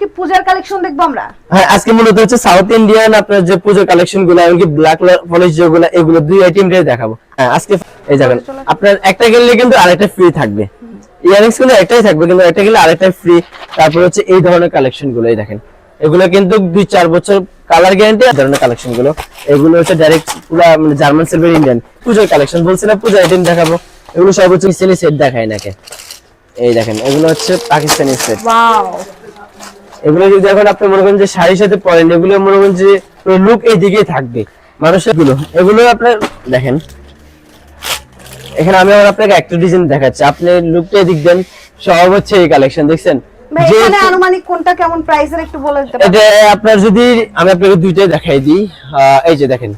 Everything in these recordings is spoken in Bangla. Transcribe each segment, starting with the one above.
কি পূজার কালেকশন দেখব আমরা? হ্যাঁ আজকে মূলত হচ্ছে সাউথ ইন্ডিয়ান আপনার যে পুজো কালেকশনগুলো এমনকি ব্ল্যাক পলিশ যেগুলো এগুলো দুই আইটেমটাই দেখাবো। হ্যাঁ আজকে এই যাবেন। আপনার একটা কিনলে কিন্তু আরেকটা ফ্রি থাকবে। ইয়ারিংসগুলো একটাই থাকবে কিন্তু একটা কিনলে আরেকটা ফ্রি তারপর হচ্ছে এই ধরনের কালেকশনগুলো এই দেখেন। এগুলো কিন্তু দুই চার বছর কালার গ্যারান্টি এই ধরনের কালেকশনগুলো। এগুলো হচ্ছে ডাইরেক্ট পুরো মানে জার্মান সিলভার ইন্ডিয়ান পুজোর কালেকশন বলছিলাম পুজো আইটেম দেখাবো। এগুলো সব হচ্ছে সেট দেখায় নাকি। এই দেখেন এগুলো হচ্ছে পাকিস্তানি সেট ওয়াও এগুলো যদি এখন আপনি মনে করেন যে শাড়ির সাথে পরেন এগুলো মনে করেন যে লুক এই দিকেই থাকবে। মানুষেরগুলো এগুলো আপনার দেখেন। এখানে আমি আবার আপনাকে একটা ডিজাইন দেখাচ্ছি। আপনি লুকটা এদিক দেন সব হচ্ছে এই কালেকশন দেখছেন? এখানে আনুমানিক কোনটা কেমন প্রাইসের একটু বলে দিতে পারবেন? আপনার যদি আমি আপনাকে দুইটাই দেখাই দিই। এই যে দেখেন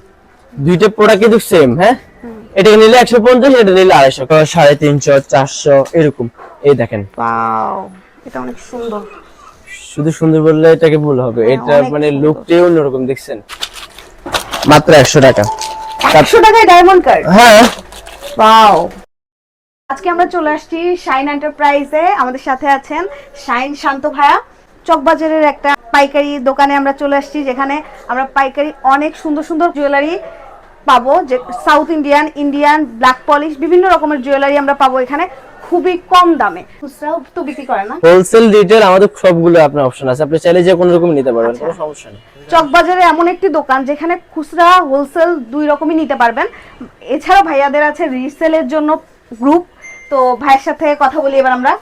দুইটা প্রোডাক্ট কিন্তু সেম হ্যাঁ? এটা নিলে একশো পঞ্চাশ এটা নিলে আড়াইশো সাড়ে তিনশো চারশো এরকম। এই দেখেন। ওয়াও এটা অনেক সুন্দর। শুধু সুন্দর বললে এটাকে ভুল হবে। এটা হ্যাঁ, মানে লুকটাই অন্যরকম দেখছেন? মাত্র একশো টাকা। একশো টাকায় ডায়মন্ড কার্ড হ্যাঁ। ওয়াও আজকে আমরা চলে আসছি শাইন এন্টারপ্রাইজে আমাদের সাথে আছেন শাইন শান্ত ভাইয়া। চকবাজারের একটা পাইকারি দোকানে আমরা চলে আসছি যেখানে আমরা পাইকারি অনেক সুন্দর সুন্দর জুয়েলারি পাবো। যে south Indian Indian black polish বিভিন্ন রকমের জুয়েলারি আমরা পাবো এখানে। খুবই কম দামে। খুচরাও তো বিক্রি করে না। হোলসেল রিটেল আমাদের সবগুলো আপনার অপশন আছে। আপনি চাইলে যে কোনো রকম নিতে পারবেন আচ্ছা। কোনো সমস্যা নেই। চকবাজারে এমন একটি দোকান যেখানে খুচরা হোলসেল দুই রকমই নিতে পারবেন। এছাড়াও ভাইয়াদের আছে রিসেলের জন্য গ্রুপ তো ভাইয়ের সাথে কথা বলি এবার আমরা।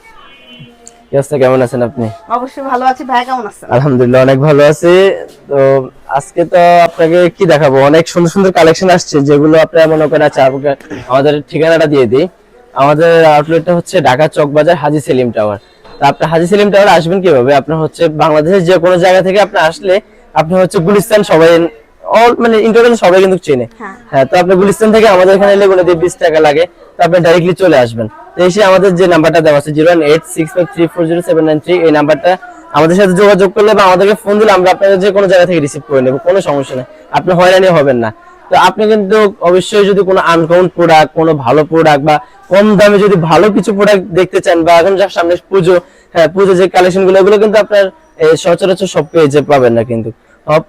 ইয়াস্তা কেমন আছেন আপনি? অবশ্যই ভালো আছি। ভাই কেমন আছেন? আলহামদুলিল্লাহ অনেক ভালো আছি। তো আজকে তো আপনাকে কি দেখাবো? অনেক সুন্দর সুন্দর কালেকশন আসছে যেগুলো আপনারা মনে করেন আচ্ছা আমাদের ঠিকানাটা দিয়ে দিই। আমাদের আউটলেটটা হচ্ছে ঢাকা চক বাজার হাজি সেলিম টাওয়ার। তা আপনি হাজি সেলিম টাওয়ার আসবেন কীভাবে? আপনার হচ্ছে বাংলাদেশের যে কোনো জায়গা থেকে আপনি আসলে আপনি হচ্ছে গুলিস্তান সবাই অল মানে ইন্টারনেট সবাই কিন্তু চেনে। হ্যাঁ। হ্যাঁ তো আপনি গুলিস্তান থেকে আমাদের এখানে এলে বলে দিয়ে বিশ টাকা লাগে তো আপনি ডাইরেক্টলি চলে আসবেন। এসে আমাদের যে নাম্বারটা দেওয়া আছে zero eight six five three four zero seven nine three এই নাম্বারটা আমাদের সাথে যোগাযোগ করলে বা আমাদেরকে ফোন দিলে আমরা আপনাদের যে কোনো জায়গা থেকে রিসিভ করে নেব কোনো সমস্যা নেই। আপনি হয়রানি হবেন না। তো আপনি কিন্তু অবশ্যই যদি কোনো আনকাউন্ট প্রোডাক্ট কোনো ভালো প্রোডাক্ট বা কম দামে যদি ভালো কিছু প্রোডাক্ট দেখতে চান বা এখন যা সামনে পুজো হ্যাঁ পুজো যে কালেকশনগুলো এগুলো কিন্তু আপনার সচরাচর সব পেজে পাবেন না কিন্তু।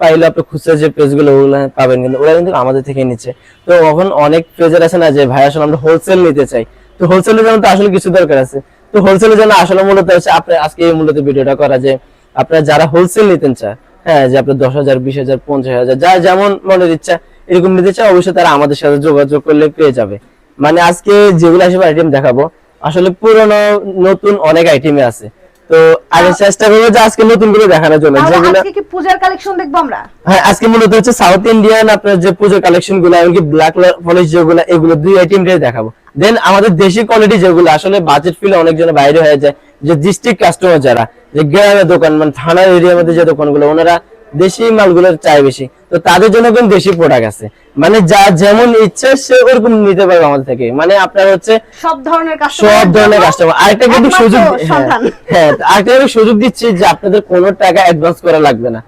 পাইলে আপনি খুচরা যে পেজগুলো ওগুলো পাবেন কিন্তু, ওরা কিন্তু আমাদের থেকে নিচ্ছে। তো এখন অনেক পেজের আছে না যে, ভাই, আসলে আমরা হোলসেল নিতে চাই। তো হোলসেলের জন্য তো আসলে কিছু দরকার আছে। তো হোলসেলের জন্য আসলে মূলত হচ্ছে আপনি, আজকে এই মূলত ভিডিওটা করা যে, আপনারা যারা হোলসেল নিতেন চায় হ্যাঁ যে আপনার দশ হাজার, বিশ হাজার, পঞ্চাশ হাজার, যা যেমন মনের ইচ্ছা এরকম নিতে চায় অবশ্যই তারা আমাদের সাথে যোগাযোগ করলে পেয়ে যাবে। মানে আজকে যেগুলো আসবে আইটেম দেখাবো। আসলে পুরনো নতুন অনেক আইটেমে আছে। তো আগে চেষ্টা করব যে আজকে নতুনগুলো দেখানোর জন্য। যেগুলো আজকে কি পূজার কালেকশন দেখব আমরা? হ্যাঁ আজকে মূলত হচ্ছে সাউথ ইন্ডিয়ান আপনার যে পুজো কালেকশনগুলো এমনকি ব্ল্যাক পলিশ যেগুলো এগুলো দুই আইটেমটাই দেখাবো। দেন আমাদের দেশি কোয়ালিটি যেগুলো আসলে বাজেট ফিলে অনেকজনের বাইরে হয়ে যায়। যে ডিস্ট্রিক্ট কাস্টমার যারা যে গ্রামের দোকান মানে থানার এরিয়ার মধ্যে যে দোকানগুলো ওনারা দেশি মালগুলো চাই বেশি। তো তাদের জন্য কিন্তু দেশি প্রোডাক্ট আছে। মানে যা যেমন ইচ্ছে সে ওরকম নিতে পারবে আমাদের থেকে। মানে আপনার হচ্ছে সব ধরনের কাস্টমার সব ধরনের কাস্টমার আরেকটা কিন্তু সুযোগ হ্যাঁ, হ্যাঁ আরেকটা সুযোগ দিচ্ছি যে আপনাদের কোনো টাকা অ্যাডভান্স করা লাগবে না।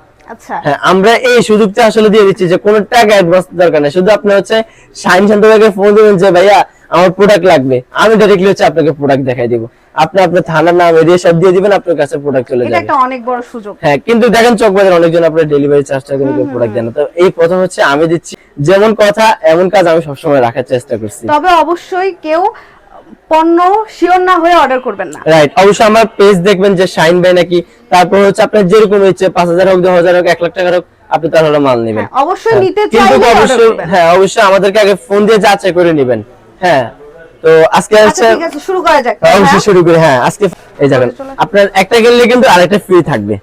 আমরা এই সুযোগটা আসলে দিয়ে দিচ্ছি যে কোনো টাকা অ্যাডভান্স দরকার নেই। শুধু আপনি হচ্ছে শাইন শান্ত ভাইকে ফোন দিবেন যে ভাইয়া আমার প্রোডাক্ট লাগবে। আমি ডাইরেক্টলি হচ্ছে আপনাকে প্রোডাক্ট দেখাই দিব। আপনি আপনার থানার নাম এরিয়া সব দিয়ে দিবেন আপনার কাছে প্রোডাক্ট চলে এটা যাবে। একটা অনেক বড় সুযোগ। হ্যাঁ কিন্তু দেখেন চকবাজার অনেকজন আপনার ডেলিভারি চার্জটা কিন্তু প্রোডাক্ট দেন তো এই প্রথম হচ্ছে আমি দিচ্ছি। যেমন কথা এমন কাজ আমি সবসময় রাখার চেষ্টা করছি। তবে অবশ্যই কেউ পণ্য শিওর না হয়ে অর্ডার করবেন না। রাইট অবশ্যই আমার পেজ দেখবেন যে শাইন ভাই নাকি তারপর হচ্ছে আপনার যেরকম পাঁচ হাজার হোক দশ হাজার হোক এক লাখ টাকার হোক আপনি তার হলো মাল নেবেন। হ্যাঁ, অবশ্যই হ্যাঁ, নিতে চাইলে অবশ্যই হ্যাঁ অবশ্যই আমাদেরকে আগে ফোন দিয়ে যাচাই করে নেবেন। হ্যাঁ তো আজকে আচ্ছা হচ্ছে ঠিক আছে শুরু করা যাক। হ্যাঁ, অবশ্যই শুরু করি হ্যাঁ আজকে এই যাবেন আপনার একটা কিনলে কিন্তু আরেকটা ফ্রি থাকবে।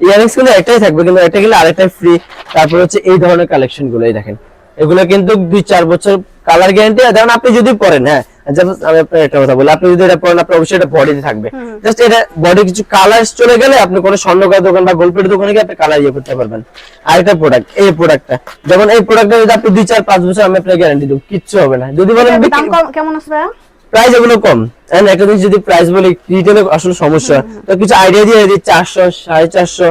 ইয়ারিংস কিন্তু একটাই থাকবে কিন্তু একটা কিনলে আরেকটা ফ্রি তারপর হচ্ছে এই ধরনের কালেকশনগুলো এই দেখেন। এগুলো কিন্তু দুই চার বছর কালার গ্যারান্টি দেখেন আপনি যদি পরেন হ্যাঁ just আমি আপনার একটা কথা বলি আপনি যদি এটা পরেন আপনার অবশ্যই এটা বডিতে থাকবে। জাস্ট এটা বডি কিছু কালার চলে গেলে আপনি কোনো স্বর্ণকার দোকান বা দোকানে গিয়ে আপনি কালার ইয়ে করতে পারবেন। আরেকটা প্রোডাক্ট এই প্রোডাক্টটা যেমন এই প্রোডাক্টটা যদি আপনি দুই চার পাঁচ বছর আমি আপনাকে গ্যারান্টি দেবো কিচ্ছু হবে না। যদি বলেন কেমন আছে প্রাইস এগুলো কম। এন্ড একটা জিনিস যদি প্রাইস বলি রিটেলে আসলে সমস্যা। তো কিছু আইডিয়া দিয়ে দিই চারশো সাড়ে চারশো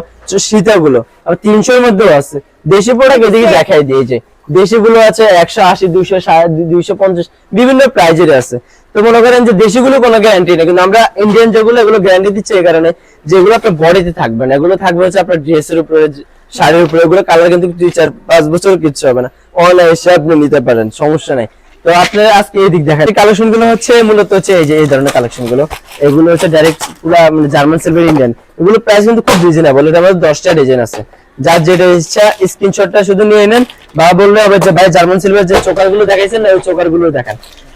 সীতাগুলো আবার তিনশোর মধ্যেও আছে। দেশি প্রোডাক্ট এদিকে দেখাই দিয়ে যে দেশিগুলো আছে একশো আশি, দুইশো দুইশো পঞ্চাশ, বিভিন্ন প্রাইজের আছে। তো মনে করেন যে দেশিগুলো কোনো গ্যারান্টি নেই, কিন্তু আমরা ইন্ডিয়ান যেগুলো, এগুলো গ্যারান্টি দিচ্ছে এই কারণে যেগুলো আপনার বডিতে থাকবে না। এগুলো থাকবে হচ্ছে আপনার ড্রেসের উপরে শাড়ির উপরে, এগুলো কালার কিন্তু দুই, চার, পাঁচ বছর কিচ্ছু হবে না। অনায়াসে আপনি নিতে পারেন, সমস্যা নাই। তো আপনার আজকে এই দিক দেখেন। কালেকশনগুলো হচ্ছে মূলত হচ্ছে এই যে, এই ধরনের কালেকশনগুলো এগুলো হচ্ছে ডাইরেক্ট পুরো মানে জার্মান সিলভার ইন্ডিয়ান এগুলো প্রাইস কিন্তু খুব রিজনেবল এটা আমাদের দশটা ডিজাইন আছে। যার যেটা ইচ্ছা স্ক্রিনশটটা শুধু নিয়ে নেন। বা বললে হবে যে, ভাই জার্মান সিলভার যে চোকারগুলো দেখাইছেন না ওই চোকারগুলো দেখান।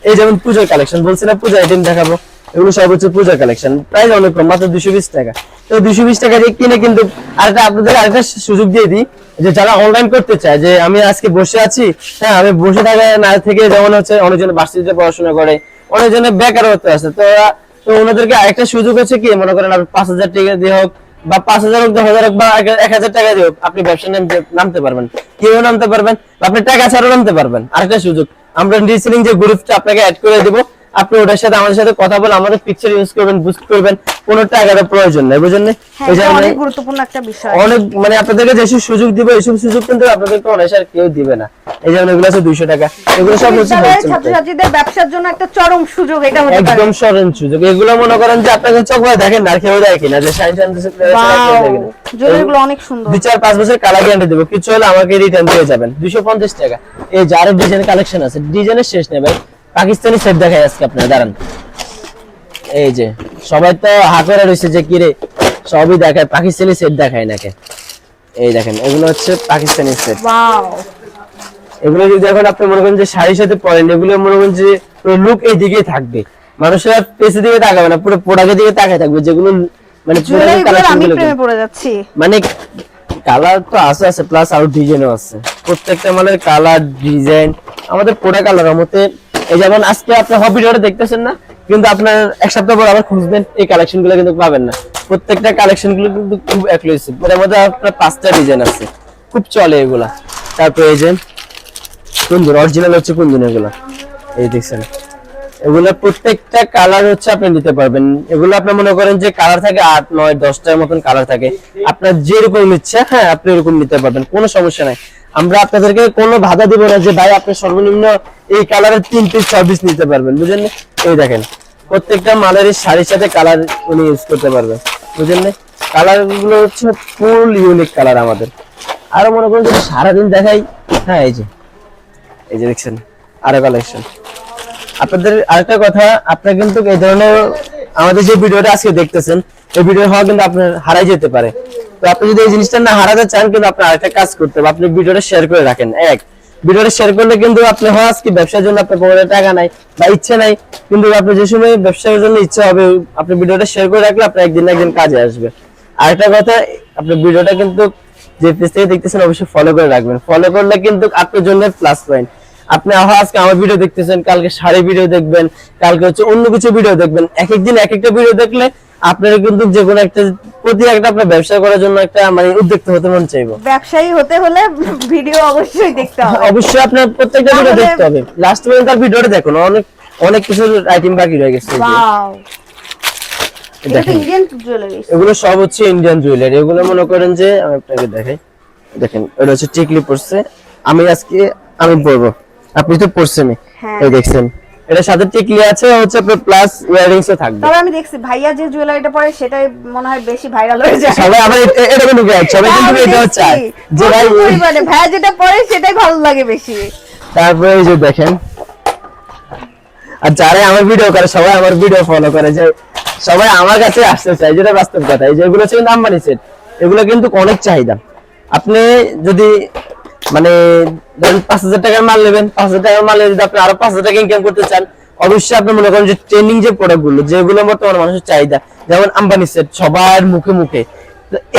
এই যেমন পূজার কালেকশন বলছি না পূজা আইটেম দেখাবো, এগুলো সব হচ্ছে পূজার কালেকশন প্রাইস অনেক কম, মাত্র দুশো বিশ টাকা। তো দুশো বিশ টাকা দিয়ে কিনে কিন্তু আরেকটা আপনাদের আরেকটা সুযোগ দিয়ে দিই, যে যারা অনলাইন করতে চায়, যে আমি আজকে বসে আছি হ্যাঁ আমি বসে থাকা না থেকে যেমন হচ্ছে অনেকজনে বার্ষিকতে পড়াশোনা করে, অনেকজনে বেকারত্ব আছে। তো তো ওনাদেরকে আরেকটা সুযোগ হচ্ছে কি, মনে করেন আপনি পাঁচ হাজার টাকা দিয়ে হোক বা পাঁচ হাজার হোক, দশ হাজার হোক বা এক- হাজার টাকা দিয়ে আপনি ব্যবসা নামতে পারবেন। কেউ নামতে পারবেন? আপনি টাকা ছাড়াও নামতে পারবেন। আরেকটা সুযোগ, আমরা রিসেলিং যে গ্রুপটা আপনাকে অ্যাড করে দিব আপনি ওটার সাথে আমাদের সাথে কথা বলে আমাদের পিকচার ইউজ করবেন বুস্ট করবেন কোনো টাকার প্রয়োজন নেই বুঝলেন হ্যাঁ এই যে অনেক গুরুত্বপূর্ণ একটা বিষয়। অনেক মানে আপনাদেরকে যেসব সুযোগ দিব এইসব সুযোগ কিন্তু আপনাদেরকে অনেক আর কেউ দিবে না। এই যেমন এগুলো আছে দুইশো টাকা। এগুলো সব হচ্ছে ছাত্রছাত্রীদের ব্যবসার জন্য একটা চরম সুযোগ এটা হতে পারে। একদম সরেন সুযোগ। এগুলো মনে করেন যে আপনাকে চোখ ভরে দেখেন না আর কেউ দেয় কিনা যে সাইন সাইন জুয়েলারি গুলো অনেক সুন্দর। দুই চার পাঁচ বছর কালার গ্যারান্টি দেবো কিছু হলে আমাকে রিটার্ন দিয়ে যাবেন। দুইশো পঞ্চাশ টাকা। এই যার ডিজাইন কালেকশন আছে ডিজাইনের শেষ নেই ভাই। পাকিস্তানি সেট দেখাই আজকে আপনারা দাঁড়ান। এই যে সবাই তো হা করে রয়েছে যে কিরে সবই দেখায় পাকিস্তানি সেট দেখায় নাকি? এই দেখেন এগুলো হচ্ছে পাকিস্তানি সেট এগুলো যদি এখন আপনি মনে করেন যে শাড়ির সাথে পরেন এগুলো মনে করেন যে লুক এই দিকেই থাকবে। মানুষেরা পেছনের দিকে তাকাবে না পুরো প্রোডাক্টের দিকে তাকায় থাকবে যেগুলো মানে মানে কালার তো আছে আছে প্লাস আরও ডিজাইনও আছে। প্রত্যেকটা মালের কালার ডিজাইন আমাদের পোড়া কালার মতে এই যেমন আজকে আপনি হবিটা দেখতেছেন না, কিন্তু আপনার এক সপ্তাহ পর আবার খুঁজবেন, এই কালেকশনগুলো কিন্তু পাবেন না। প্রত্যেকটা কালেকশনগুলো কিন্তু খুব এক্সক্লুসিভ এর মধ্যে আপনার পাঁচটা ডিজাইন আছে। খুব চলে এগুলা। তারপরে এই যে কুন্দন অরিজিনাল হচ্ছে কুন্দন এগুলা। এই দেখছেন। এগুলো প্রত্যেকটা কালার হচ্ছে আপনি নিতে পারবেন। এগুলো আপনি মনে করেন যে কালার থাকে আট, নয়, দশটার মতন কালার থাকে। আপনার যেরকম ইচ্ছা হ্যাঁ আপনি এরকম নিতে পারবেন। কোনো সমস্যা নাই। আমরা আপনাদেরকে কোনো বাধা দিব না যে ভাই আপনি সর্বনিম্ন এই কালারের তিন পিস সার্ভিস নিতে পারবেন বুঝলেন? এই দেখেন, প্রত্যেকটা মালের শাড়ির সাথে কালার উনি ইউজ করতে পারবেন বুঝলেন কালারগুলো হচ্ছে ফুল ইউনিক কালার আমাদের। আরও মনে করেন যদি সারাদিন দেখাই হ্যাঁ এই যে এই যে দেখছেন, আরও কালেকশন আপনাদের আরেকটা কথা, আপনার কিন্তু এই ধরনের আমাদের যে ভিডিওটা আজকে দেখতেছেন, এই ভিডিও হওয়া কিন্তু আপনার হারাই যেতে পারে। তো আপনি যদি এই জিনিসটা না হারাতে চান, কিন্তু আপনি আরেকটা কাজ করতে হবে। আপনি ভিডিওটা শেয়ার করে রাখেন। এক, ভিডিওটা শেয়ার করলে কিন্তু আপনি হয় আজকে ব্যবসার জন্য আপনার পকেটে টাকা নাই বা ইচ্ছে নাই, কিন্তু আপনি যে সময় ব্যবসার জন্য ইচ্ছা হবে, আপনি ভিডিওটা শেয়ার করে রাখলে আপনার একদিন একদিন কাজে আসবে। আরেকটা কথা, আপনি ভিডিওটা কিন্তু যে পেজ থেকে দেখতেছেন, অবশ্যই ফলো করে রাখবেন। ফলো করলে কিন্তু আপনার জন্য প্লাস পয়েন্ট আপনি আজকে আমার ভিডিও দেখতেছেন কালকে শাড়ি ভিডিও দেখবেন কালকে হচ্ছে অন্য কিছু ভিডিও দেখবেন। এক একদিন এক একটা ভিডিও দেখলে আপনার কিন্তু যে কোনো একটা প্রতি একটা আপনার ব্যবসা করার জন্য একটা মানে উদ্যোক্ত হতে মন চাইব। ব্যবসায়ী হতে হলে ভিডিও অবশ্যই দেখতে হবে। অবশ্যই আপনার প্রত্যেকটা ভিডিও দেখতে হবে। লাস্ট পর্যন্ত তার ভিডিওটা দেখুন অনেক অনেক কিছু আইটেম বাকি রয়ে গেছে ওয়াও দেখেন। এগুলো সব হচ্ছে ইন্ডিয়ান জুয়েলারি এগুলো মনে করেন যে আমি আপনাকে দেখাই। দেখেন এটা হচ্ছে টিকলি পড়ছে আমি আজকে আমি পরবো। আপনি তো পড়ছেনই হ্যাঁ। এই দেখছেন। এটার সাথে টিকলি আছে হচ্ছে আপনার প্লাস ইয়ারিংসও থাকবে। তবে আমি দেখছি ভাইয়া যে জুয়েলারিটা পরে সেটাই মনে হয় বেশি ভাইরাল হয়ে যায়। সবাই আবার এটা- এটা কোনো গ্যাপ সবাই কিন্তু দেখছি। চায়। যে ভাই পরিমাণে। ভাইয়া যেটা পরে সেটাই ভালো লাগে বেশি। তারপরে এই যে দেখেন। আর যারা আমার ভিডিও করে সবাই আমার ভিডিও ফলো করে যে সবাই আমার কাছে আসতে চায় যেটা বাস্তব কথা। এই যে এগুলো হচ্ছে কিন্তু আম্বানি সেট এগুলো কিন্তু অনেক চাহিদা। আপনি যদি মানে পাঁচ হাজার টাকার মাল নেবেন, পাঁচ হাজার টাকার মাল যদি আপনি আরও পাঁচ হাজার টাকা ইনকাম করতে চান, অবশ্যই আপনি মনে করেন যে ট্রেনিং যে প্রোডাক্টগুলো, যেগুলো বর্তমানে মানুষের চাহিদা, যেমন আম্বানি সেট সবার মুখে মুখে।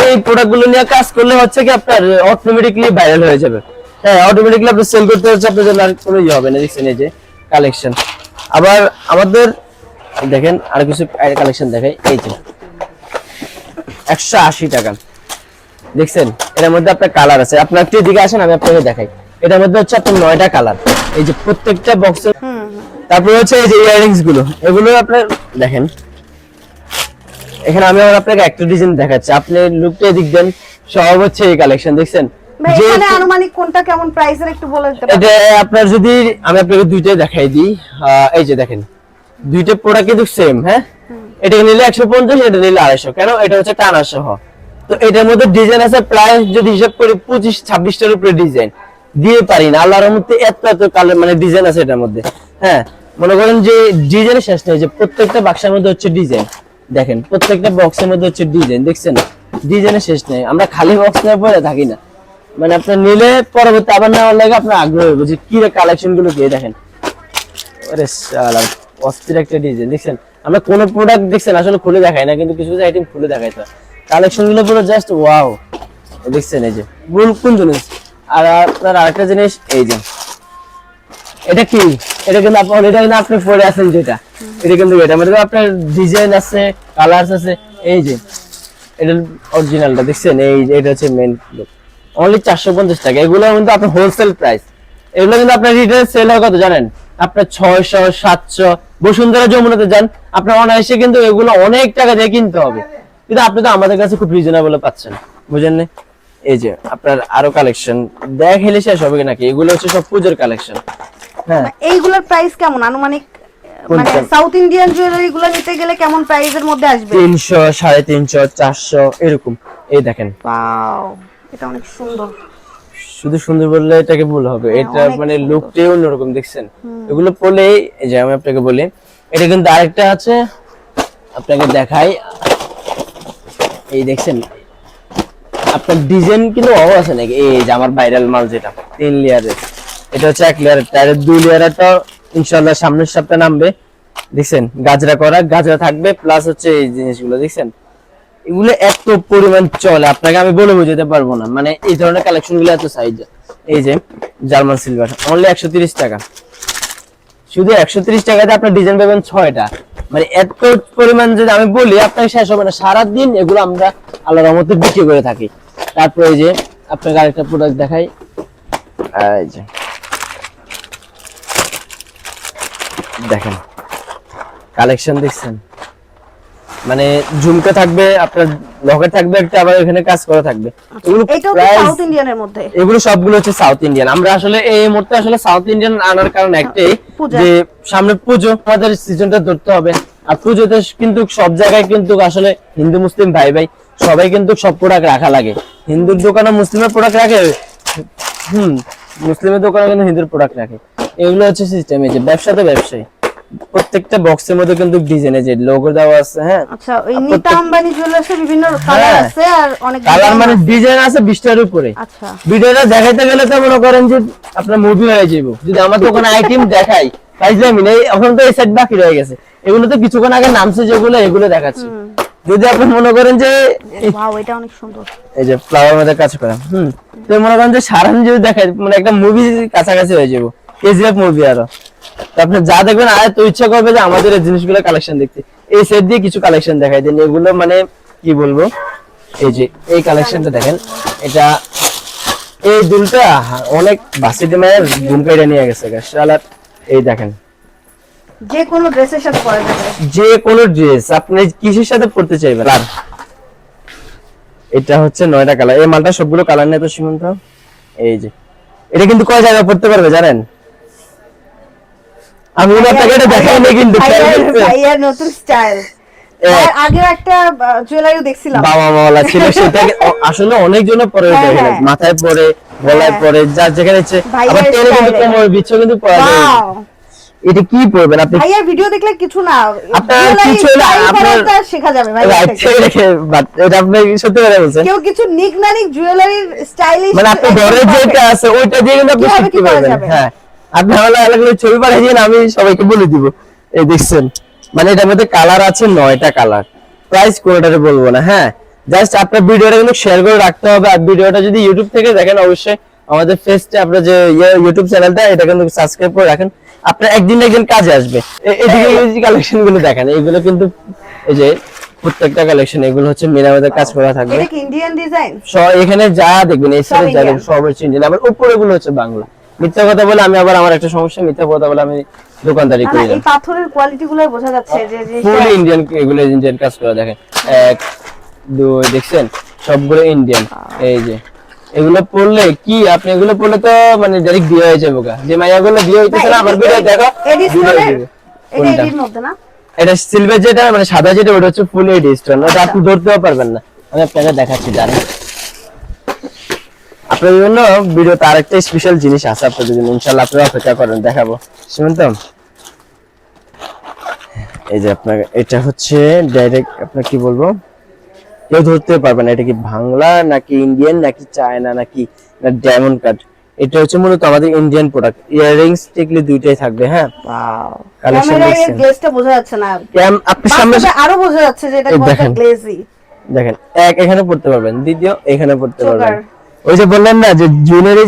এই প্রোডাক্টগুলো নিয়ে কাজ করলে হচ্ছে কি আপনার অটোমেটিকলি ভাইরাল হয়ে যাবে। হ্যাঁ অটোমেটিকলি আপনি সেল করতে হচ্ছে, আপনার জন্য আর কোনো ইয়ে হবে না, দেখছেন এই যে কালেকশন আবার আমাদের, দেখেন আর কিছু কালেকশন দেখাই, এই যে। একশো আশি টাকা। দেখছেন? এটার মধ্যে আপনার কালার আছে। আপনার একটু এদিকে আসেন আমি আপনাকে দেখাই। এটার মধ্যে হচ্ছে আপনার নয়টা কালার এই যে প্রত্যেকটা বক্সে তারপরে হচ্ছে এই যে ইয়ারিংসগুলো। এগুলো আপনার দেখেন। এখানে আমি আবার আপনাকে একটা ডিজাইন দেখাচ্ছি। আপনি লুকটা এদিক দেন। সব হচ্ছে এই কালেকশন দেখছেন? এখানে আনুমানিক কোনটা কেমন প্রাইসের একটু বলে দিতে পারবেন এটা আপনার যদি আমি আপনাকে দুইটাই দেখাই দিই। এই যে দেখেন। দুইটা প্রোডাক্ট কিন্তু সেম হ্যাঁ? এটা নিলে একশো পঞ্চাশ এটা নিলে আড়াইশো। কেন? এটা হচ্ছে টানা সহ। তো এটার মধ্যে ডিজাইন আছে প্রায় যদি হিসাব করি পঁচিশ, ছাব্বিশটার উপরে ডিজাইন দিয়ে পারি না, আল্লাহর মধ্যে এত এত কালার মানে ডিজাইন আছে এটার মধ্যে। হ্যাঁ মনে করেন যে ডিজাইনের শেষ নেই, যে প্রত্যেকটা বাক্সের মধ্যে হচ্ছে ডিজাইন দেখেন, প্রত্যেকটা বক্সের মধ্যে হচ্ছে ডিজাইন দেখছেন? ডিজাইনের শেষ নেই, আমরা খালি বক্স নিয়ে পরে থাকি না। মানে আপনার নিলে পরবর্তী আবার নেওয়ার লাগে আপনার আগ্রহ হবে যে কি কালেকশনগুলো কে দেখেন। অস্থির একটা ডিজাইন দেখছেন? আমরা কোনো প্রোডাক্ট দেখছেন, আসলে খুলে দেখাই না, কিন্তু কিছু কিছু আইটেম খুলে দেখাই তো কালেকশনগুলো পুরো জাস্ট ওয়াও দেখছেন এই যে ভুল কোন জিনিস? আর আপনার আরেকটা জিনিস, এই যে। এটা কি? এটা কিন্তু আপনি এটা কিন্তু আপনি পরে আছেন যেটা। এটা কিন্তু এটা। মানে আপনার ডিজাইন আছে কালার্স আছে, এই যে। এটা অরিজিনালটা দেখছেন? এই যে, এটা হচ্ছে মেন অনলি চারশো পঞ্চাশ টাকা। এগুলো কিন্তু আপনার হোলসেল প্রাইস এগুলো কিন্তু আপনার রিটেল সেল হয় কত জানেন? আপনার ছয়শো, সাতশো। বসুন্ধরা যমুনাতে যান, আপনার অনায়াসে কিন্তু এগুলো অনেক টাকা দিয়ে কিনতে হবে। কিন্তু আপনি তো আমাদের কাছে খুব রিজনেবল পাচ্ছেন বুঝেন না? এই যে আপনার আরও কালেকশন দেখলে শেষ হবে নাকি? এগুলো হচ্ছে সব পুজোর কালেকশন হ্যাঁ। এইগুলোর প্রাইস কেমন? আনুমানিক মানে সাউথ ইন্ডিয়ান জুয়েলারি গুলো নিতে গেলে কেমন প্রাইসের মধ্যে আসবে? তিনশো সাড়ে তিনশো চারশো এরকম। এই দেখেন। ওয়াও এটা অনেক সুন্দর। শুধু সুন্দর বললে এটাকে ভুল হবে। এটা হ্যাঁ, মানে। লুকটাই অন্যরকম দেখছেন? এগুলো পরলে যে আমি আপনাকে বলি এটা কিন্তু আরেকটা আছে আপনাকে দেখাই। এই দেখছেন, আপনার ডিজাইন কিন্তু অভাব আছে নাকি? এই যে আমার ভাইরাল মাল যেটা, তিন লেয়ারের। এটা হচ্ছে এক লেয়ারের তার দুই লেয়ারটা ইনশাল্লাহ সামনের সপ্তাহে নামবে। দেখছেন, গাজরা করা, গাজরা থাকবে প্লাস হচ্ছে এই জিনিসগুলো, দেখছেন? এগুলো এত পরিমাণ চলে, আপনাকে আমি বলে বোঝাতে পারব না। মানে এই ধরনের কালেকশনগুলো এত সাইজ এই যে জার্মান সিলভার অনলি একশো টাকা। শুধু একশো টাকাতে আপনার ডিজাইন পাবেন ছয়টা। মানে এত পরিমাণ যদি আমি বলি আপনাকে শেষ হবে না। সারাদিন এগুলো আমরা আল্লাহর রহমতে বিক্রি করে থাকি। তারপরে এই যে আপনাকে আরেকটা প্রোডাক্ট দেখাই। এই যে। দেখেন। কালেকশন দেখছেন? মানে ঝুমকা থাকবে আপনার লকেট থাকবে একটা আবার এখানে কাজ করা থাকবে। এগুলো এটাও সাউথ ইন্ডিয়ানের মধ্যে? এগুলো সবগুলো হচ্ছে সাউথ ইন্ডিয়ান আমরা আসলে এই মুহূর্তে আসলে সাউথ ইন্ডিয়ান আনার কারণ একটাই যে সামনে পুজো আমাদের সিজনটা ধরতে হবে। আর পুজোতে কিন্তু সব জায়গায় কিন্তু আসলে হিন্দু মুসলিম ভাই ভাই সবাই কিন্তু সব প্রোডাক্ট রাখা লাগে। হিন্দুর দোকানে মুসলিমের প্রোডাক্ট রাখে হুম মুসলিমের দোকানে কিন্তু হিন্দুর প্রোডাক্ট রাখে। এগুলো হচ্ছে সিস্টেম এই যে ব্যবসা তো ব্যবসায়ী। প্রত্যেকটা বক্সের মধ্যে কিন্তু ডিজাইন যে লোগো দেওয়া আছে হ্যাঁ? আচ্ছা ওই নিতা আম্বানি জুয়েলার্সের বিভিন্ন কালার হ্যাঁ। আছে আর অনেক কালার মানে ডিজাইন আছে বিশটার উপরে। আচ্ছা। ভিডিওটা দেখাইতে গেলে তো মনে করেন যে আপনার মুভি হয়ে যাবে। যদি আমার দোকানে আইটেম দেখাই ফাইজলামি নেই এখন তো এই সেট বাকি রয়ে গেছে। এগুলো তো কিছুক্ষণ আগে নামছে যেগুলো এগুলো দেখাচ্ছি। যদি আপনি মনে করেন যে ওয়াও এটা অনেক সুন্দর। এই যে ফ্লাওয়ার মধ্যে কাজ করা হুম। তো মনে করেন যে সারাদিন যদি দেখাই মানে একটা মুভি কাছাকাছি হয়ে যাব। কেজিএফ মুভি আরও। আপনি যা দেখবেন আর তো ইচ্ছা করবে যে আমাদের এই জিনিসগুলো কালেকশন দেখতে। এই সেট দিয়ে কিছু কালেকশন দেখাই দিন। এগুলো মানে কি বলব? এই যে এই কালেকশনটা দেখেন। এটা এই দুলটা অনেক বাসিতে মায়ের দুমকাইটা নিয়ে গেছে শালার এই দেখেন। যে কোনো ড্রেসের সাথে পরা যাবে। যে কোনো ড্রেস আপনি কিসের সাথে পড়তে চাইবেন? আর এটা হচ্ছে নয়টা কালার এই মালটা সবগুলো কালার নেই তো সীমন্ত। এই যে এটা কিন্তু কয় জায়গায় পড়তে পারবে জানেন? আমি ওনার দেখাই কিন্তু। নতুন স্টাইল। এক। একটা জুয়েলারি দেখছিলাম। বাবা মাওলা ছিল সেটাকে আসলে অনেক জন পরে ওটা এখানে। মাথায় পরে গলায়। পরে যার যেখানে ইচ্ছে। আবার টেনে কিন্তু কোমর বিচ্ছ কিন্তু পরা যায় এটা কি পরবেন? আপনি ভিডিও দেখলে কিছু না। আপনার jewelry কিছু না, আপনার- শেখা যাবে বাট এটা আপনি সত্যি কথা বলছেন। কেউ কিছু নিগনানিক জুয়েলারির স্টাইলিশ মানে আপনি ঘরে যেটা আছে ওইটা দিয়ে কিন্তু আপনি শিখতে পারবেন? হ্যাঁ। আপনি আমার ছবি পাঠিয়ে দিন আমি সবাইকে বলে দিব। এই দেখছেন মানে এটার মধ্যে কালার আছে নয়টা কালার প্রাইস কোনোটাতে বলব না হ্যাঁ? জাস্ট আপনার ভিডিওটা কিন্তু শেয়ার করে রাখতে হবে আর ভিডিওটা যদি ইউটিউব থেকে দেখেন অবশ্যই আমাদের ফেসটা আপনার যে ইউটিউব চ্যানেলটা এটা কিন্তু সাবস্ক্রাইব করে রাখেন। আপনার একদিন একদিন কাজে আসবে। এদিকে এই কালেকশনগুলো দেখেন এইগুলো কিন্তু এই যে প্রত্যেকটা কালেকশন এগুলো হচ্ছে মিনামেদের কাজ করা থাকবে। এটা ইন্ডিয়ান ডিজাইন এখানে যা দেখবেন এই সাইডে যা সব হচ্ছে ইন্ডিয়ান আবার উপরে গুলো হচ্ছে বাংলা। মিথ্যা কথা বলে আমি আবার আমার একটা সমস্যা মিথ্যা কথা বলে আমি দোকানদারি না করি এই পাথরের কোয়ালিটি গুলো বোঝা যাচ্ছে যে যে ফুল ইন্ডিয়ান এগুলো ইন্ডিয়ান কাজ করা দেখেন। এক দুই দেখছেন? সবগুলো ইন্ডিয়ান এই যে এগুলো পড়লে কি আপনি এগুলো পড়লে তো মানে ডাইরেক্ট বিয়ে হয়ে যাবে গা। যে মাইয়াগুলো বিয়ে হইতেছে না আমার ভিডিও দেখো এটা? এডির মধ্যে না? এটা সিলভার যেটা মানে সাদা যেটা ওটা হচ্ছে ফুল এইড স্টোন ওটা আপনি ধরতেও পারবেন না। আমি আপনাকে দেখাচ্ছি দাঁড়ান আপনার জন্য ভিডিওতে আরেকটা স্পেশাল জিনিস আছে আপনাদের জন্য। ইনশাল্লাহ আপনারা অপেক্ষা করেন দেখাবো। শুনুন তো। এই যে আপনার এটা হচ্ছে ডাইরেক্ট আপনার কি বলব? কেউ ধরতে পারবে না এটা কি বাংলা নাকি ইন্ডিয়ান নাকি চায়না নাকি না ডায়মন্ড কাট এটা হচ্ছে মূলত আমাদের ইন্ডিয়ান প্রোডাক্ট ইয়াররিংস টিকলি দুইটাই থাকবে হ্যাঁ? ক্যামেরায় দেখছেন? গ্লেজটা বোঝা যাচ্ছে না। আপনার সামনে আরও বোঝা যাচ্ছে যে এটা দেখেন। গ্লেজি দেখেন এক এখানে পড়তে পারবেন দ্বিতীয় এখানে পড়তে পারবেন। ওই যে বললেন না যে জুয়েলারি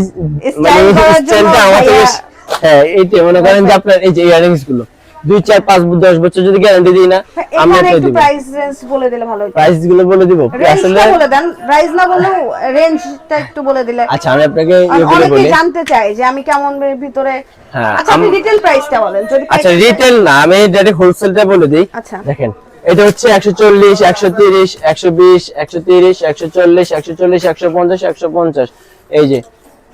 স্টাইলটা আমার ভাইয়া- হ্যাঁ এইটা মনে করেন যে আপনার এই যে ইয়ারিংসগুলো দুই চার পাঁচ দশ বছর যদি গ্যারান্টি দিই না আমরা তো একটু দিব। প্রাইস রেঞ্জ বলে দিলে ভালো হতো। প্রাইসগুলো বলে দিব। আসলে বলে দেন। প্রাইস না বললেও রেঞ্জটা একটু বলে দিলে। আচ্ছা আমি আপনাকে অনেকেই বলি। জানতে চাই যে আমি কেমন এর ভিতরে হ্যাঁ, আচ্ছা আপনি আম- রিটেল প্রাইসটা বলেন। যদি আচ্ছা রিটেল না আমি ডাইরেক্ট হোলসেলটা বলে দিই। আচ্ছা। দেখেন এটা হচ্ছে একশো চল্লিশ একশো তিরিশ একশো বিশ একশো তিরিশ একশো চল্লিশ একশো চল্লিশ একশো পঞ্চাশ একশো পঞ্চাশ। এই যে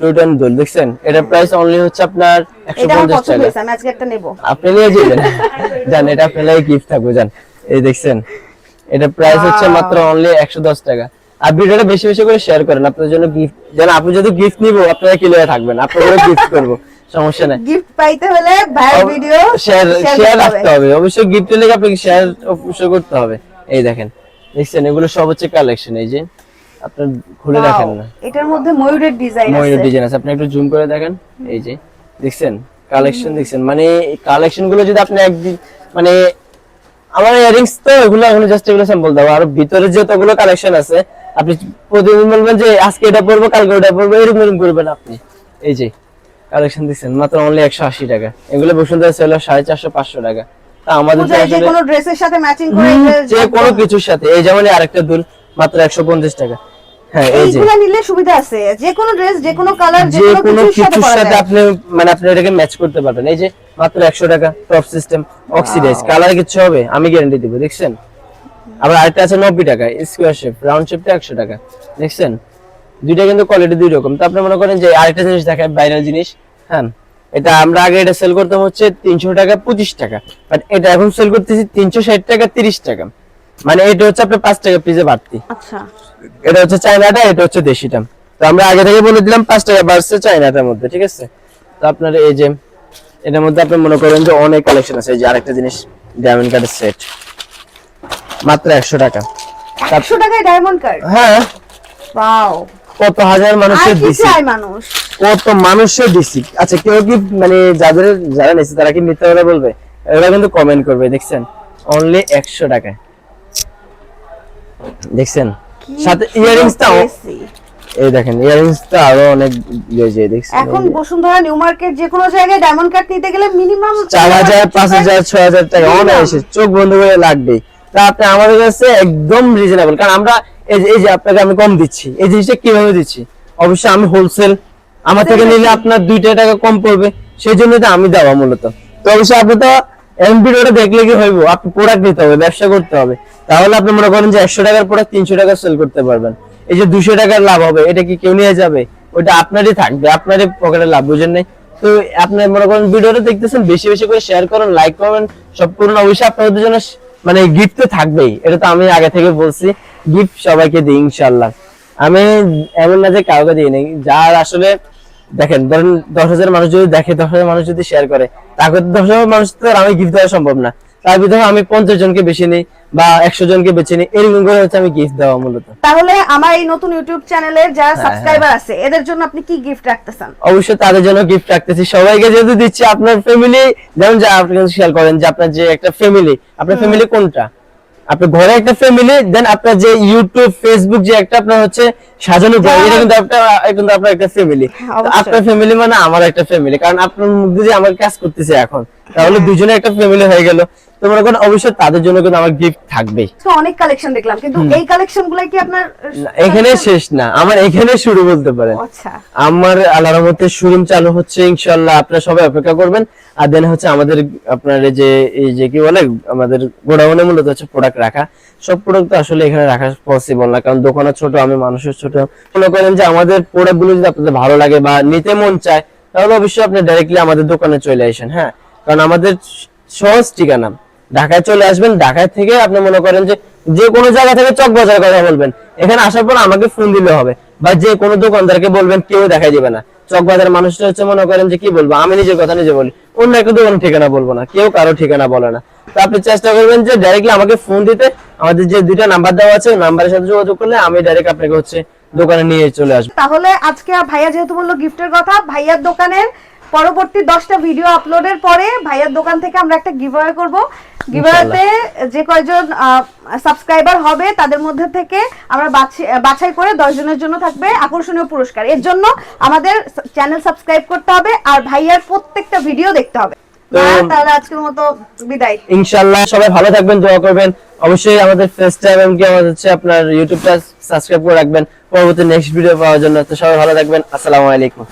টুটান দোল দেখছেন? এটার প্রাইস অনলি হচ্ছে আপনার একশো পঞ্চাশ টাকা। আমি আজকে একটা নেব। আপনি নিয়ে যাবেন। জান এটা আপনার গিফট থাকবে জান। এই দেখছেন? এটা প্রাইস হচ্ছে মাত্র অনলি একশো দশ টাকা। আর ভিডিওটা বেশি বেশি করে শেয়ার করেন আপনাদের জন্য গিফট যেন আপনি যদি গিফট নিবো আপনারা কিলে থাকবেন আপনাদের গিফট করব। সমস্যা নাই। গিফট পাইতে হলে ভাইয়ের ভিডিও শেয়ার শেয়ার রাখতে হবে। অবশ্যই গিফটের লেগে আপনাকে শেয়ার অবশ্যই করতে হবে। এই দেখেন দেখছেন এগুলো সব হচ্ছে কালেকশন এই যে আপনার খুলে দেখেন না। এটার মধ্যে ময়ূরের ডিজাইন ময়ূরের ডিজাইন আছে। আপনি একটু জুম করে দেখেন। এই যে দেখছেন? কালেকশন দেখছেন? মানে কালেকশনগুলো যদি আপনি একদিন মানে আমার ইয়ারিংস তো এগুলো এগুলো জাস্ট এগুলো স্যাম্পল দাও। আর ভিতরে যতগুলো কালেকশন আছে আপনি প্রতিদিন বলবেন যে আজকে এটা পরবো কালকে ওটা পরবো এরকম এরকম করবেন আপনি। এই যে কালেকশন দিচ্ছেন মাত্র অনলি একশো আশি টাকা। এগুলো বসুন্ধরা সেল সাড়ে চারশো পাঁচশো টাকা। আমাদের যে কোনো ড্রেসের সাথে ম্যাচিং করে যে কোনো কিছুর সাথে। এই যেমন আরেকটা দুল মাত্র একশো পঞ্চাশ টাকা। হ্যাঁ এই যে। নিলে সুবিধা আছে। যে কোনো ড্রেস যে কোনো কালার যে যে কোনো কোনো কিছুর সাথে কিছুর পরা সাথে যায়। আপনি মানে আপনি এটাকে ম্যাচ করতে পারবেন। এই যে মাত্র একশো টাকা টপ সিস্টেম অক্সিডাইজ কালার কিছু হবে? আমি গ্যারান্টি দিব দেখছেন? আবার আরেকটা আছে নব্বই টাকা স্কোয়ার শেপ রাউন্ড শেপটা একশো টাকা দেখছেন? দুইটা কিন্তু কোয়ালিটি দুই রকম। তো আপনি মনে করেন যে আরেকটা জিনিস দেখায় বাইরের জিনিস হ্যাঁ? এটা আমরা আগে এটা সেল করতাম হচ্ছে তিনশো টাকা পঁচিশ টাকা। বাট এটা এখন সেল করতেছি তিনশো ষাট টাকা তিরিশ টাকা। মানে এটা হচ্ছে আপনার পাঁচ টাকা পিসে বাড়তি। আচ্ছা। এটা হচ্ছে চায়নাটা এটা হচ্ছে দেশিটা। তো আমরা আগে থেকে বলে দিলাম পাঁচ টাকা বাড়ছে চায়নাটার মধ্যে ঠিক আছে? তো আপনার এই যে এটার মধ্যে আপনি মনে করেন যে অনেক কালেকশন আছে। এই যে আরেকটা জিনিস ডায়মন্ড কার্ডের সেট মাত্র একশো টাকা। একশো টাকায় ডায়মন্ড কার্ড হ্যাঁ। ওয়াও কত হাজার মানুষের দিছি। কত মানুষের দিছি। আচ্ছা কেউ কি মানে যাদের যারা নিচ্ছে তারা কি মিথ্যা কথা বলবে? এরা কিন্তু কমেন্ট করবে দেখছেন? অনলি একশো টাকা দেখছেন? সাথে ইয়ারিংসটাও এই দেখেন ইয়ারিংসটা আরও অনেক ইয়ে যে দেখছেন? এখন বসুন্ধরা নিউ মার্কেট যে কোনো জায়গায় ডায়মন্ড কার্ড নিতে গেলে মিনিমাম চার হাজার পাঁচ হাজার ছয় হাজার টাকা। অনায়াসে চোখ বন্ধ করে লাগবে তা আপনি আমাদের কাছে একদম রিজনেবল কারণ আমরা এই যে- আপনাকে আমি কম দিচ্ছি এই জিনিসটা কীভাবে দিচ্ছি? অবশ্যই আমি হোলসেল আমার থেকে নিলে আপনার দুইটা টাকা কম পড়বে সেই জন্য তো আমি দেওয়া মূলত। তো অবশ্যই আপনি তো দেখলে কি হইব? আপনি প্রোডাক্ট নিতে হবে ব্যবসা করতে হবে। তাহলে আপনি মনে করেন যে একশো টাকার প্রোডাক্ট তিনশো টাকা সেল করতে পারবেন। এই যে দুশো টাকার লাভ হবে এটা কি কেউ নিয়ে যাবে? ওটা আপনারই থাকবে আপনারই পকেটে লাভ বুঝেন নাই? তো আপনি মনে করেন ভিডিওটা দেখতেছেন বেশি বেশি করে শেয়ার করুন লাইক করবেন সব করুন। অবশ্যই আপনাদের জন্য মানে গিফট তো থাকবেই, এটা তো আমি আগে থেকে বলছি। গিফট সবাইকে দিই ইনশাল্লাহ আমি এমন না যে কাউকে দিই নাই। যার আসলে, দেখেন, ধরেন দশ হাজার মানুষ যদি দেখে, দশ হাজার মানুষ যদি শেয়ার করে, তাকে দশ হাজার মানুষ তো আমি গিফট দেওয়া সম্ভব না। তার ভিতরে আমি পঞ্চাশ জনকে বেশি নিই। বা একশো জনকে বেছে নিই এরকম করে হচ্ছে আমি গিফট দেওয়া মূলত। তাহলে আমার এই নতুন ইউটিউব যারা হ্যাঁ, সাবস্ক্রাইবার আছে এদের জন্য আপনি কি গিফট রাখতেছেন? অবশ্যই তাদের জন্য গিফট রাখতেছি। সবাইকে যেহেতু দিচ্ছি আপনার ফ্যামিলি যেমন যে আপনি করেন যে আপনার যে একটা ফ্যামিলি আপনার ফ্যামিলি কোনটা? আপনার ঘরে একটা ফ্যামিলি দেন আপনার যে ইউটিউব ফেসবুক যে একটা আপনার হচ্ছে সাজানো ঘর এটা কিন্তু আপনার কিন্তু আপনার একটা ফ্যামিলি হ্যাঁ, আপনার ফ্যামিলি মানে আমার একটা ফ্যামিলি কারণ আপনার মুখ দিয়ে আমার কাজ করতেছে এখন তাহলে দুজনে একটা ফ্যামিলি হয়ে গেল। তো মনে করেন অবশ্যই তাদের জন্য কিন্তু আমার গিফট থাকবেই। তো অনেক কালেকশন দেখলাম কিন্তু এই কালেকশনগুলো কি আপনার এখানে শেষ না আমার এখানে শুরু বলতে পারেন। আচ্ছা। আমার আল্লাহর রহমতে শোরুম চালু হচ্ছে ইনশাআল্লাহ আপনারা সবাই অপেক্ষা করবেন। আর দেন হচ্ছে আমাদের আপনার যে এই যে কি বলে আমাদের গোডাউনে মূলত হচ্ছে প্রোডাক্ট রাখা। সব প্রোডাক্ট তো আসলে এখানে রাখা পসিবল না কারণ দোকানে ছোট আমি মানুষের ছোট। মনে করেন যে আমাদের প্রোডাক্টগুলো যদি আপনাদের ভালো লাগে বা নিতে মন চায় তাহলে অবশ্যই আপনি ডাইরেক্টলি আমাদের দোকানে চলে আসেন হ্যাঁ? কারণ আমাদের সহজ ঠিকানা। ঢাকায় চলে আসবেন, ঢাকায় থেকে আপনি মনে করেন যে যে কোনো জায়গা থেকে চক বাজার কথা বলবেন। এখানে আসার পর আমাকে ফোন দিলে হবে বা যে কোনো দোকানদারকে বলবেন, কেউ দেখাই দিবে না। চক বাজার মানুষটা হচ্ছে মনে করেন যে কি বলব, আমি নিজের কথা নিজে বলি। অন্য একটা দোকানের ঠিকানা বলব না, কেউ কারও ঠিকানা বলে না। তো আপনি চেষ্টা করবেন যে ডাইরেক্টলি আমাকে ফোন দিতে, আমাদের যে দুইটা নাম্বার দেওয়া আছে নাম্বারের সাথে যোগাযোগ করলে আমি ডাইরেক্ট আপনাকে হচ্ছে দোকানে নিয়ে চলে আসব। তাহলে আজকে ভাইয়া যেহেতু বলল গিফটের কথা, ভাইয়ার দোকানের পরবর্তী দশটা ভিডিও আপলোডের পরে ভাইয়ার দোকান থেকে আমরা একটা গিভওয়ে করব। গিভওয়েতে যে কয়জন সাবস্ক্রাইবার হবে তাদের মধ্যে থেকে আমরা বাছাই করে জন্য থাকবে আকর্ষণীয় পুরস্কার। এর জন্য আমাদের চ্যানেল সাবস্ক্রাইব করতে হবে আর ভাইয়ার প্রত্যেকটা ভিডিও দেখতে হবে। তাহলে আজকের মতো বিদায়। ইনশাআল্লাহ সবাই ভালো থাকবেন দোয়া করবেন। অবশ্যই আমাদের আমাদের হচ্ছে আপনার ইউটিউবটা সাবস্ক্রাইব করে রাখবেন। পরবর্তী নেক্সট ভিডিও পাওয়ার জন্য। তো সবাই ভালো থাকবেন। আসসালামু আলাইকুম।